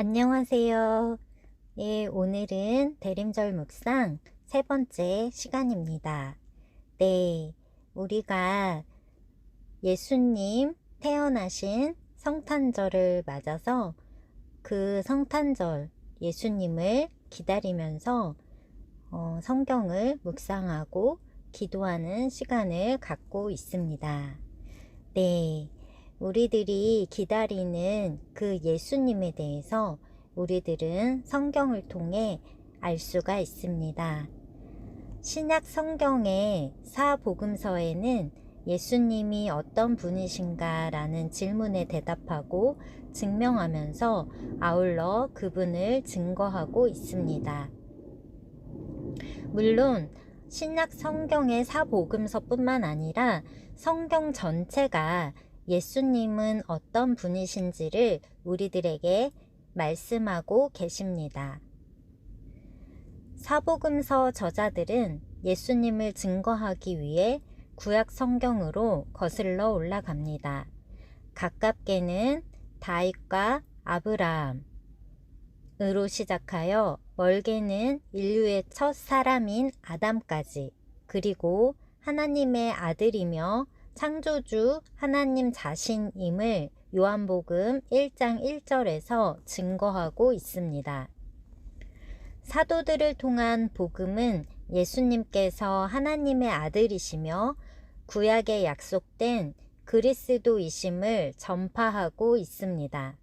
안녕하세요. 예, 오늘은 대림절 묵상 세 번째 시간입니다. 네, 우리가 예수님 태어나신 성탄절을 맞아서 그 성탄절 예수님을 기다리면서 어, 성경을 묵상하고 기도하는 시간을 갖고 있습니다. 네, 우리들이 기다리는 그 예수님에 대해서 우리들은 성경을 통해 알 수가 있습니다. 신약 성경의 사복음서에는 예수님이 어떤 분이신가 라는 질문에 대답하고 증명하면서 아울러 그분을 증거하고 있습니다. 물론 신약 성경의 사복음서뿐만 아니라 성경 전체가 예수님은 어떤 분이신지를 우리들에게 말씀하고 계십니다. 사복음서 저자들은 예수님을 증거하기 위해 구약 성경으로 거슬러 올라갑니다. 가깝게는 다윗과 아브라함으로 시작하여 멀게는 인류의 첫 사람인 아담까지 그리고 하나님의 아들이며 창조주 하나님 자신임을 요한복음 1장 1절에서 증거하고 있습니다. 사도들을 통한 복음은 예수님께서 하나님의 아들이시며 구약에 약속된 그리스도이심을 전파하고 있습니다.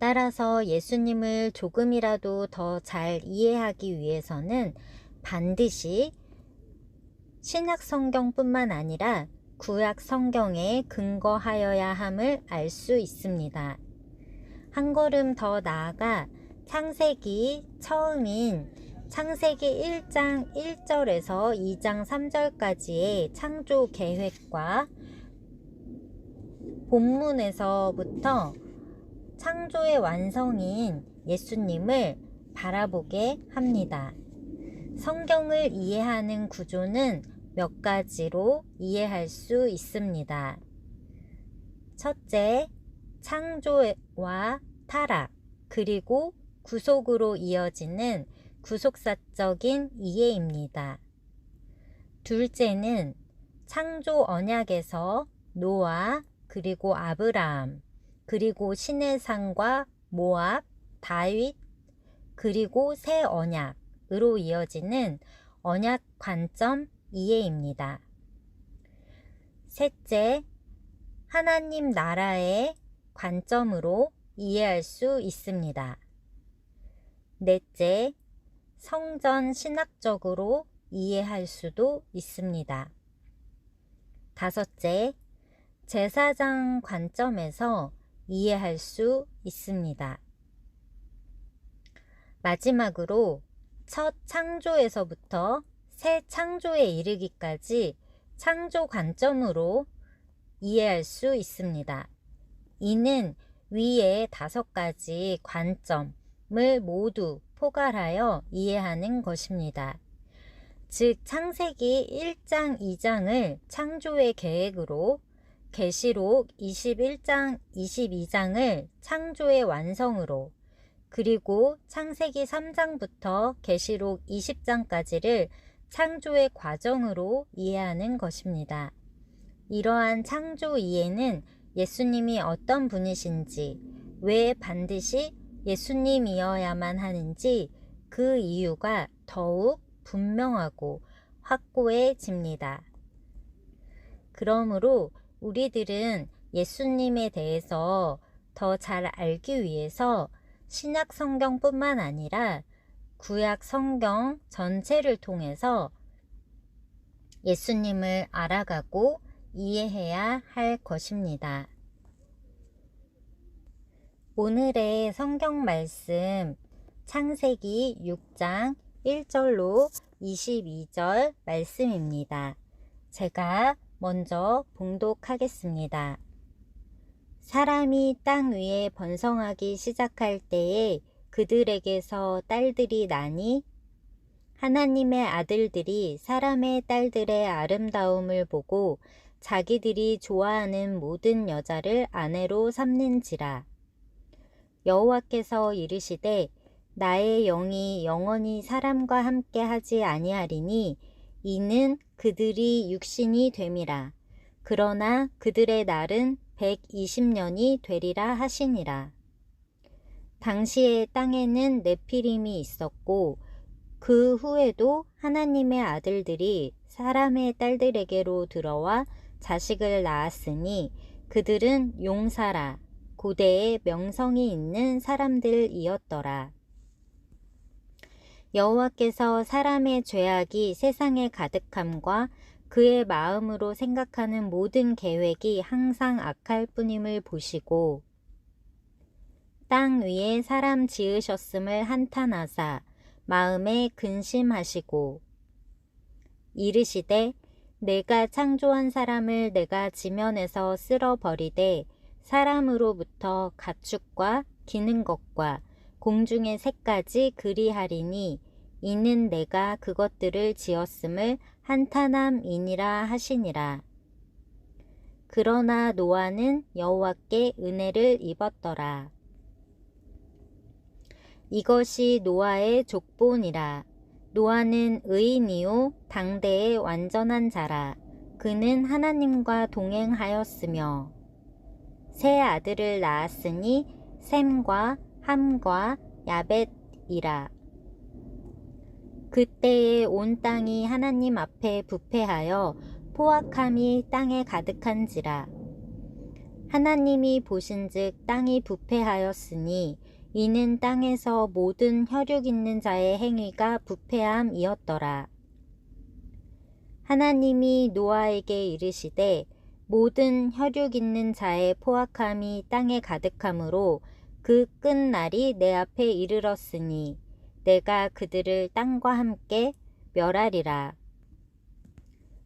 따라서 예수님을 조금이라도 더 잘 이해하기 위해서는 반드시 신약 성경뿐만 아니라 구약 성경에 근거하여야 함을 알 수 있습니다. 한 걸음 더 나아가 창세기 처음인 창세기 1장 1절에서 2장 3절까지의 창조 계획과 본문에서부터 창조의 완성인 예수님을 바라보게 합니다. 성경을 이해하는 구조는 몇 가지로 이해할 수 있습니다. 첫째, 창조와 타락, 그리고 구속으로 이어지는 구속사적인 이해입니다. 둘째는 창조 언약에서 노아, 그리고 아브라함, 그리고 신의 산과 모압, 다윗, 그리고 새 언약 으로 이어지는 언약 관점 이해입니다. 셋째, 하나님 나라의 관점으로 이해할 수 있습니다. 넷째, 성전 신학적으로 이해할 수도 있습니다. 다섯째, 제사장 관점에서 이해할 수 있습니다. 마지막으로 첫 창조에서부터 새 창조에 이르기까지 창조 관점으로 이해할 수 있습니다. 이는 위의 다섯 가지 관점을 모두 포괄하여 이해하는 것입니다. 즉 창세기 1장 2장을 창조의 계획으로 계시록 21장 22장을 창조의 완성으로 그리고 창세기 3장부터 계시록 20장까지를 창조의 과정으로 이해하는 것입니다. 이러한 창조 이해는 예수님이 어떤 분이신지, 왜 반드시 예수님이어야만 하는지 그 이유가 더욱 분명하고 확고해집니다. 그러므로 우리들은 예수님에 대해서 더 잘 알기 위해서 신약 성경뿐만 아니라 구약 성경 전체를 통해서 예수님을 알아가고 이해해야 할 것입니다. 오늘의 성경 말씀 창세기 6장 1절로 22절 말씀입니다. 제가 먼저 봉독하겠습니다. 사람이 땅 위에 번성하기 시작할 때에 그들에게서 딸들이 나니 하나님의 아들들이 사람의 딸들의 아름다움을 보고 자기들이 좋아하는 모든 여자를 아내로 삼는지라. 여호와께서 이르시되 나의 영이 영원히 사람과 함께 하지 아니하리니 이는 그들이 육신이 됨이라. 그러나 그들의 날은 120년이 되리라 하시니라. 당시에 땅에는 네피림이 있었고 그 후에도 하나님의 아들들이 사람의 딸들에게로 들어와 자식을 낳았으니 그들은 용사라 고대에 명성이 있는 사람들이었더라. 여호와께서 사람의 죄악이 세상에 가득함과 그의 마음으로 생각하는 모든 계획이 항상 악할 뿐임을 보시고 땅 위에 사람 지으셨음을 한탄하사 마음에 근심하시고 이르시되 내가 창조한 사람을 내가 지면에서 쓸어버리되 사람으로부터 가축과 기는 것과 공중의 새까지 그리하리니 이는 내가 그것들을 지었음을 한탄함이니라 하시니라. 그러나 노아는 여호와께 은혜를 입었더라. 이것이 노아의 족본이라. 노아는 의인이요 당대의 완전한 자라. 그는 하나님과 동행하였으며 세 아들을 낳았으니 셈과 함과 야벳이라. 그때에 온 땅이 하나님 앞에 부패하여 포악함이 땅에 가득한지라. 하나님이 보신즉 땅이 부패하였으니 이는 땅에서 모든 혈육 있는 자의 행위가 부패함이었더라. 하나님이 노아에게 이르시되 모든 혈육 있는 자의 포악함이 땅에 가득하므로 그 끝날이 내 앞에 이르렀으니 내가 그들을 땅과 함께 멸하리라.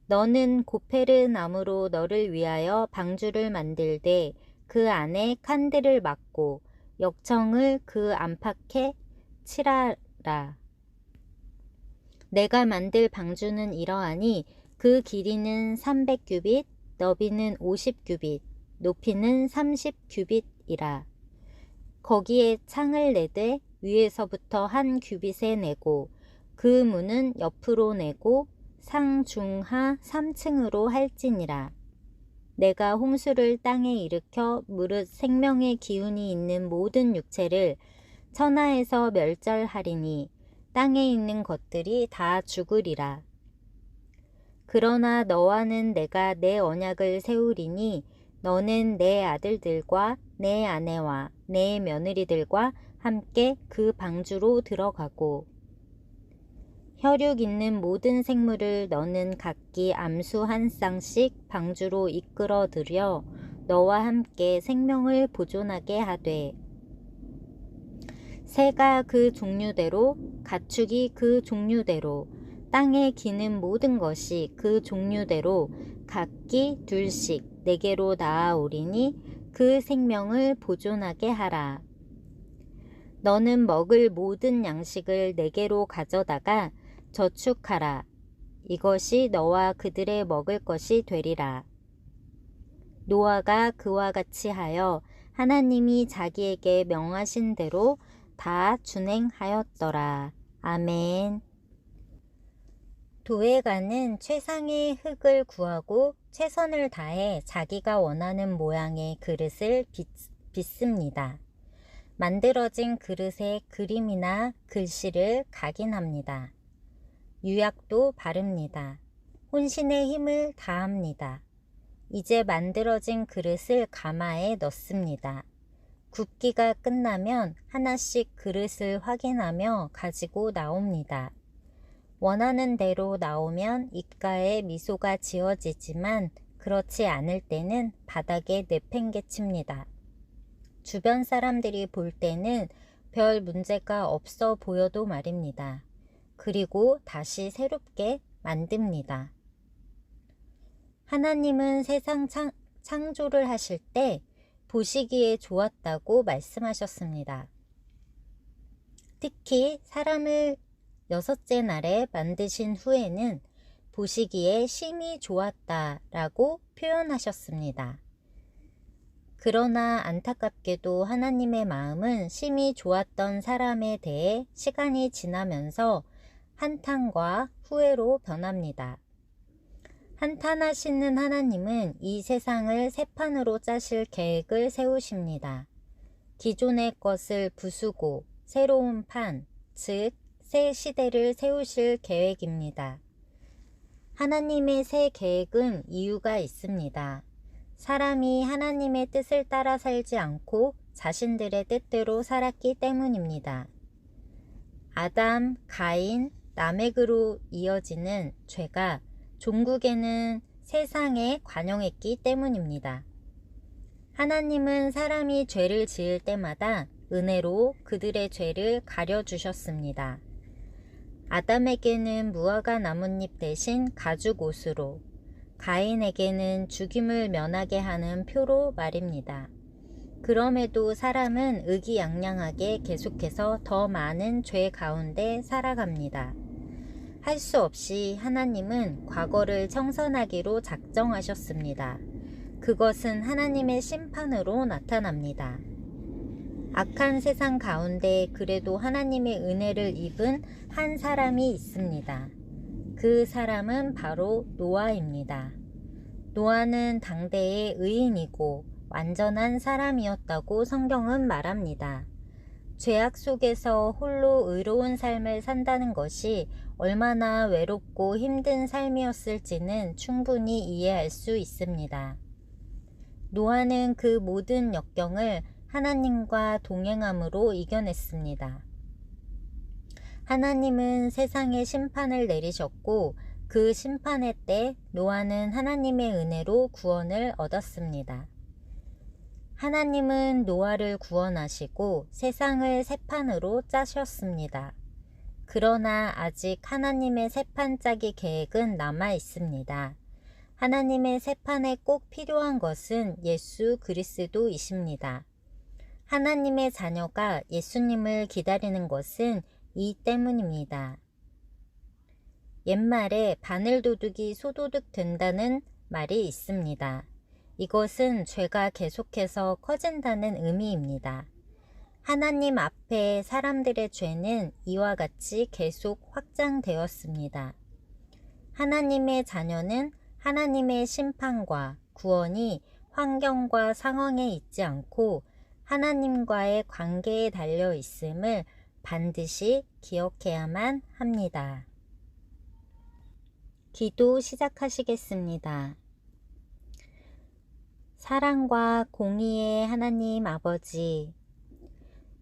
너는 고페르 나무로 너를 위하여 방주를 만들되 그 안에 칸들을 막고 역청을 그 안팎에 칠하라. 내가 만들 방주는 이러하니 그 길이는 300규빗, 너비는 50규빗, 높이는 30규빗이라. 거기에 창을 내되 위에서부터 한 규빗에 내고 그 문은 옆으로 내고 상중하 3층으로 할지니라. 내가 홍수를 땅에 일으켜 무릇 생명의 기운이 있는 모든 육체를 천하에서 멸절하리니 땅에 있는 것들이 다 죽으리라. 그러나 너와는 내가 내 언약을 세우리니 너는 내 아들들과 내 아내와 내 며느리들과 함께 그 방주로 들어가고 혈육 있는 모든 생물을 너는 각기 암수 한 쌍씩 방주로 이끌어 들여 너와 함께 생명을 보존하게 하되 새가 그 종류대로 가축이 그 종류대로 땅에 기는 모든 것이 그 종류대로 각기 둘씩 내게로 나아오리니 그 생명을 보존하게 하라. 너는 먹을 모든 양식을 내게로 가져다가 저축하라. 이것이 너와 그들의 먹을 것이 되리라. 노아가 그와 같이 하여 하나님이 자기에게 명하신 대로 다 준행하였더라. 아멘. 도에가는 최상의 흙을 구하고 최선을 다해 자기가 원하는 모양의 그릇을 빚, 빚습니다. 만들어진 그릇에 그림이나 글씨를 각인합니다. 유약도 바릅니다. 혼신의 힘을 다합니다. 이제 만들어진 그릇을 가마에 넣습니다. 굽기가 끝나면 하나씩 그릇을 확인하며 가지고 나옵니다. 원하는 대로 나오면 입가에 미소가 지어지지만 그렇지 않을 때는 바닥에 내팽개칩니다. 주변 사람들이 볼 때는 별 문제가 없어 보여도 말입니다. 그리고 다시 새롭게 만듭니다. 하나님은 세상 창, 창조를 하실 때 보시기에 좋았다고 말씀하셨습니다. 특히 사람을 여섯째 날에 만드신 후에는 보시기에 심히 좋았다라고 표현하셨습니다. 그러나 안타깝게도 하나님의 마음은 심히 좋았던 사람에 대해 시간이 지나면서 한탄과 후회로 변합니다. 한탄하시는 하나님은 이 세상을 새 판으로 짜실 계획을 세우십니다. 기존의 것을 부수고 새로운 판, 즉, 새 시대를 세우실 계획입니다. 하나님의 새 계획은 이유가 있습니다. 사람이 하나님의 뜻을 따라 살지 않고 자신들의 뜻대로 살았기 때문입니다. 아담, 가인, 나맥으로 이어지는 죄가 종국에는 세상에 관영했기 때문입니다. 하나님은 사람이 죄를 지을 때마다 은혜로 그들의 죄를 가려주셨습니다. 아담에게는 무화과 나뭇잎 대신 가죽 옷으로, 가인에게는 죽임을 면하게 하는 표로 말입니다. 그럼에도 사람은 의기양양하게 계속해서 더 많은 죄 가운데 살아갑니다. 할 수 없이 하나님은 과거를 청산하기로 작정하셨습니다. 그것은 하나님의 심판으로 나타납니다. 악한 세상 가운데 그래도 하나님의 은혜를 입은 한 사람이 있습니다. 그 사람은 바로 노아입니다. 노아는 당대의 의인이고 완전한 사람이었다고 성경은 말합니다. 죄악 속에서 홀로 의로운 삶을 산다는 것이 얼마나 외롭고 힘든 삶이었을지는 충분히 이해할 수 있습니다. 노아는 그 모든 역경을 하나님과 동행함으로 이겨냈습니다. 하나님은 세상에 심판을 내리셨고 그 심판의 때 노아는 하나님의 은혜로 구원을 얻었습니다. 하나님은 노아를 구원하시고 세상을 새판으로 짜셨습니다. 그러나 아직 하나님의 새판 짜기 계획은 남아 있습니다. 하나님의 새판에 꼭 필요한 것은 예수 그리스도이십니다. 하나님의 자녀가 예수님을 기다리는 것은 이 때문입니다. 옛말에 바늘도둑이 소도둑 된다는 말이 있습니다. 이것은 죄가 계속해서 커진다는 의미입니다. 하나님 앞에 사람들의 죄는 이와 같이 계속 확장되었습니다. 하나님의 자녀는 하나님의 심판과 구원이 환경과 상황에 있지 않고 하나님과의 관계에 달려 있음을 반드시 기억해야만 합니다. 기도 시작하시겠습니다. 사랑과 공의의 하나님 아버지,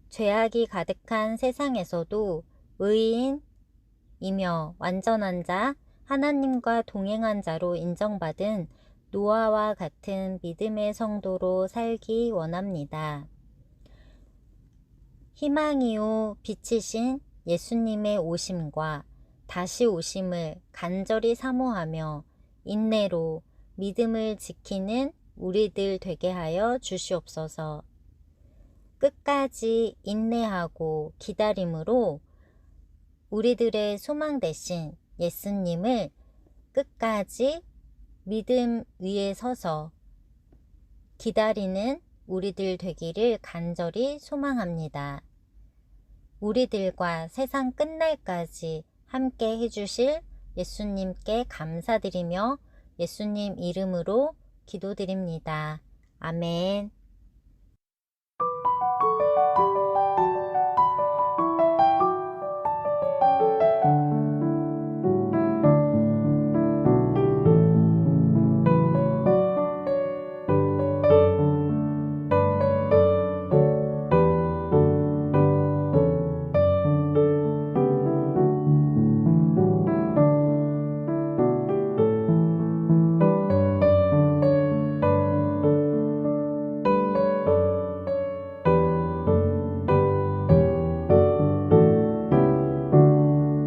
죄악이 가득한 세상에서도 의인이며 완전한 자, 하나님과 동행한 자로 인정받은 노아와 같은 믿음의 성도로 살기 원합니다. 희망이요 빛이신 예수님의 오심과 다시 오심을 간절히 사모하며 인내로 믿음을 지키는 우리들 되게 하여 주시옵소서. 끝까지 인내하고 기다림으로 우리들의 소망 대신 예수님을 끝까지 믿음 위에 서서 기다리는 우리들 되기를 간절히 소망합니다. 우리들과 세상 끝날까지 함께 해주실 예수님께 감사드리며 예수님 이름으로 기도드립니다. 아멘.